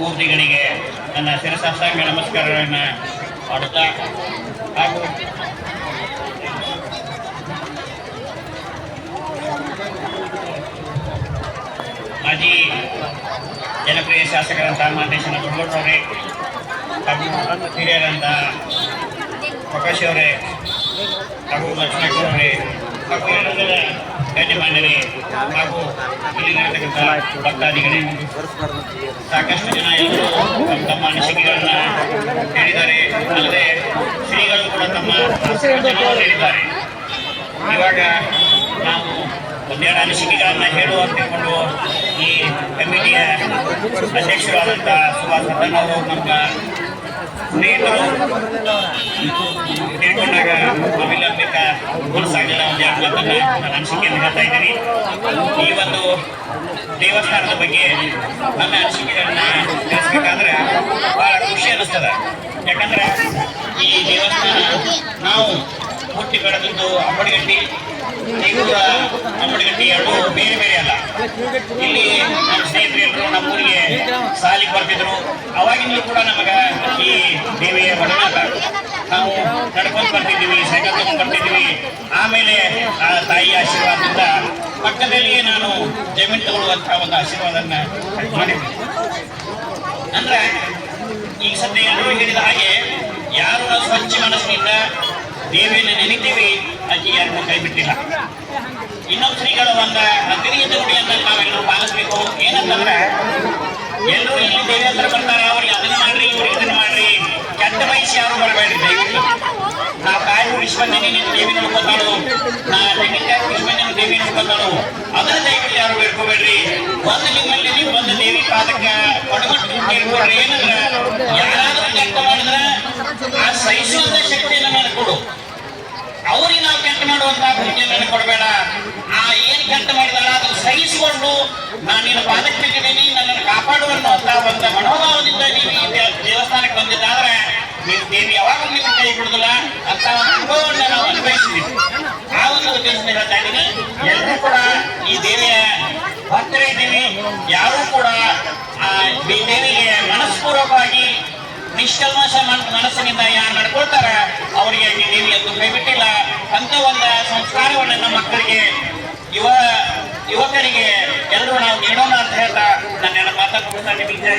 ಮೂರ್ತಿಗಳಿಗೆ ನನ್ನ ಶಿರಸಾಷ್ಟಾಂಗ ನಮಸ್ಕಾರಗಳನ್ನು ಮಾಡುತ್ತಾ ಹಾಗೂ ಮಾಜಿ ಜನಪ್ರಿಯ ಶಾಸಕರಂತಹ ಮಾದೇಶನ ದೊಡ್ಡಗೌಡರವರೇ ಹಾಗೂ ಹಿರಿಯರಂತಹ ಪ್ರಕಾಶ್ ಅವರೇ ಹಾಗೂ ಲಕ್ಷ್ಮಣರವರೇ ಹಾಗೂ ಗಣ್ಯಮಾನ್ಯರೇ ಹಾಗೂ ಇಲ್ಲಿ ನಡೆತಕ್ಕಂಥ ಭಕ್ತಾದಿಗಳೇ ಸಾಕಷ್ಟು ಜನ ಎಲ್ಲರೂ ತಮ್ಮ ಅನಿಸಿಕೆಗಳನ್ನ ಹೇಳಿದ್ದಾರೆ ಅಲ್ಲದೆ ಶ್ರೀಗಳು ಕೂಡ ತಮ್ಮ ಹೇಳಿದ್ದಾರೆ ಇವಾಗ ನಾವು ಒಂದೆರಡು ಅನಿಸಿಕೆಗಳನ್ನ ಹೇಳುವ ತಿಳ್ಕೊಂಡು ಈ ಕಮಿಟಿಯ ಅಧ್ಯಕ್ಷರಾದಂಥ ಸುಭಾಷ್ ಅವರು ನಮ್ಮ ಸ್ನೇಹಿತರು ತಿಳ್ಕೊಂಡಾಗ ಆಮೇಲೆ ಮನಸ್ಸಾಗಲಿಲ್ಲ ಒಂದು ಅನಿಸಿಕೆಯನ್ನು ಹೇಳ್ತಾ ಇದ್ದೀನಿ ಈ ಒಂದು ದೇವಸ್ಥಾನದ ಬಗ್ಗೆ ನನ್ನ ಅನಿಸಿಕೆಗಳನ್ನ ತಿಳಿಸ್ಬೇಕಾದ್ರೆ ಬಹಳ ಖುಷಿ ಅನಿಸ್ತದ ಯಾಕಂದ್ರೆ ಈ ದೇವಸ್ಥಾನ ನಾವು ಹುಟ್ಟಿ ಬೆಳೆದದ್ದು ಅಂಬಡಿಗಟ್ಟಿ ಈಗ ಅಂಬಡಿಗಟ್ಟಿ ಎರಡು ಬೇರೆ ಬೇರೆ ಅಲ್ಲ ಇಲ್ಲಿ ನಮ್ಮ ಸ್ನೇಹಿತರು ಎಲ್ಲರೂ ನಮ್ಮ ಊರಿಗೆ ಸಾಲಿಗೆ ಬರ್ತಿದ್ರು ಅವಾಗಿಂದಲೂ ಕೂಡ ನಮಗ ಈ ದೇವಿಯ ಒಡನಾಟ ನಾವು ನಡ್ಕೊಂಡು ಬರ್ತಿದ್ದೀವಿ ಸೈಕಲ್ ಬರ್ತಿದ್ದೀವಿ ಆಮೇಲೆ ಆ ತಾಯಿ ಆಶೀರ್ವಾದದಿಂದ ಪಕ್ಕದಲ್ಲಿಯೇ ನಾನು ಜಮೀನು ತಗೊಳ್ಳುವಂತಹ ಒಂದು ಆಶೀರ್ವಾದನ್ನ ಮಾಡಿದ್ದೆ. ಅಂದ್ರೆ ಈಗ ಸದ್ಯ ಎಲ್ಲರೂ ಹೇಳಿದ ಹಾಗೆ ಯಾರು ಸ್ವಚ್ಛ ಮನಸ್ಸಿನಿಂದ ದೇವಿಯನ್ನು ನೆನಿತೀವಿ ಆಕೆ ಯಾರನ್ನು ಕೈಬಿಟ್ಟಿಲ್ಲ ಇನ್ನೊಂದು ಶ್ರೀಗಳು ಒಂದ ಅಗ್ನಿಯದ ಗುಡಿಯನ್ನ ನಾವೆಲ್ಲರೂ ಪಾಲಿಸ್ಬೇಕು. ಏನಂತಂದ್ರೆ, ಎಲ್ಲರೂ ಇಲ್ಲಿ ದೇವಿ ಹತ್ರ ನೀನು ದೇವಿ ನೋಡ್ಕೊತಾಳು ನಾ ದೇವಿ ನೋಡ್ಕೊತಾಳು ಅದನ್ನ ದಯವಿಟ್ಟು ಯಾರು ಬೇಡ್ಕೋಬೇಡ್ರಿ? ನಿಮ್ಮಲ್ಲಿ ದೇವಿ ಪಾದಕ್ಕ ಒಡಗಟ್ಟು ಕೇಳ್ಕೊಡ್ರಿ ಆ ಸಹಿಸುವಂತ ಶಕ್ತಿಯನ್ನ ನನಗೆ ಕೊಡು. ಅವ್ರಿಗೆ ನಾವು ಕೆಟ್ಟ ಮಾಡುವಂತ ಬುದ್ಧಿಯನ್ನು ಕೊಡಬೇಡ. ಆ ಏನ್ ಕೆಟ್ಟ ಮಾಡಿದಲ್ಲ ಅದನ್ನು ಸಹಿಸಿಕೊಂಡು ನಾನು ನಿನ್ನ ಪಾದಕ್ಕೆ ನನ್ನನ್ನು ಕಾಪಾಡುವಂತ ಒಂದು ಮನೋಭಾವದಿಂದ ನೀವು ದೇವಸ್ಥಾನಕ್ಕೆ ಬಂದಿದ್ದಾದ್ರೆ ನೀವು ದೇವಿ ಯಾವಾಗಲೂ ನಿಮ್ಮ ಕೈ ಬಿಡುದಿಲ್ಲ ಅಂತ ಒಂದು ಅನುಭವವನ್ನು ನಾವು ಅನುಭವಿಸಿದ್ದೀವಿ ಆ ಒಂದು ಉದ್ದೇಶದಿಂದ ಹೇಳ್ತಾ ಇದ್ದೀನಿ. ಎಲ್ಲರೂ ಕೂಡ ಈ ದೇವಿಯ ಭಕ್ತರ ಇದ್ದೀವಿ ಯಾರೂ ಕೂಡ ಈ ದೇವಿಗೆ ಮನಸ್ಪೂರ್ವಕವಾಗಿ ನಿಷ್ಕಲ್ಮಶ ಮನ್- ಮನಸ್ಸಿನಿಂದ ಯಾರು ನಡ್ಕೊಳ್ತಾರ ಅವರಿಗೆ ಈ ದೇವಿ ಎಂದು ಕೈ ಬಿಟ್ಟಿಲ್ಲ ಅಂತ ಒಂದು ಸಂಸ್ಕಾರವನ್ನು ನಮ್ಮ ಮಕ್ಕಳಿಗೆ, ಯುವ, ಯುವಕರಿಗೆ ಎಲ್ಲರೂ ನಾವು ನೀಡೋಣ ಅಂತ ಹೇಳ್ತಾ ನನ್ನ ಮಾತನ್ನು ನಿಮಗೆ